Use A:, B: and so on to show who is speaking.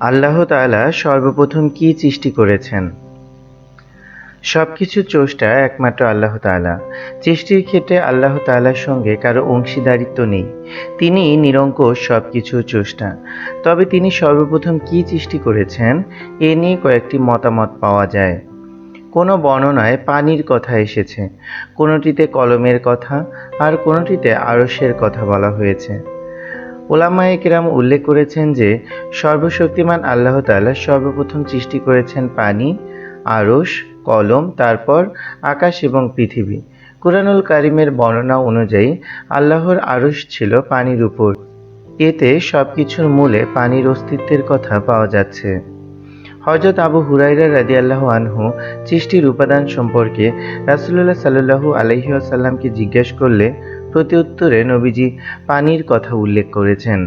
A: আল্লাহ তাআলা সর্বপ্রথম কি সৃষ্টি করেছেন? সবকিছু চোষ্টা একমাত্র আল্লাহ তাআলা। সৃষ্টির ক্ষেত্রে আল্লাহ তাআলার সঙ্গে কারও অংশীদারিত্ব নেই। তিনি নিরঙ্কুশ সবকিছু চোষ্টা। তবে তিনি সর্বপ্রথম কি সৃষ্টি করেছেন, এ নিয়ে কয়েকটি মতামত পাওয়া যায়। কোনো বর্ণনায় পানির কথা এসেছে, কোনোটিতে কলমের কথা, আর কোনোটিতে আরসের কথা বলা হয়েছে। ওলামায়ে কেরাম উল্লেখ করেছেন যে, সর্বশক্তিমান আল্লাহ তাআলা সর্বপ্রথম সৃষ্টি করেছেন পানি, আরশ, কলম, তারপর আকাশ এবং পৃথিবী। কুরআনুল কারিমের বর্ণনা অনুযায়ী, আল্লাহর আরশ ছিল পানির উপর। এতে সবকিছুর মূলে পানির অস্তিত্বের কথা পাওয়া যাচ্ছে। হজরত আবু হুরাইরা রাজি আল্লাহ আনহু সৃষ্টির উপাদান সম্পর্কে রাসূলুল্লাহ সাল্লাল্লাহু আলাইহি ওয়াসাল্লামকে জিজ্ঞেস করলে প্রতি উত্তরে নবীজি পানির কথা উল্লেখ করেছেন।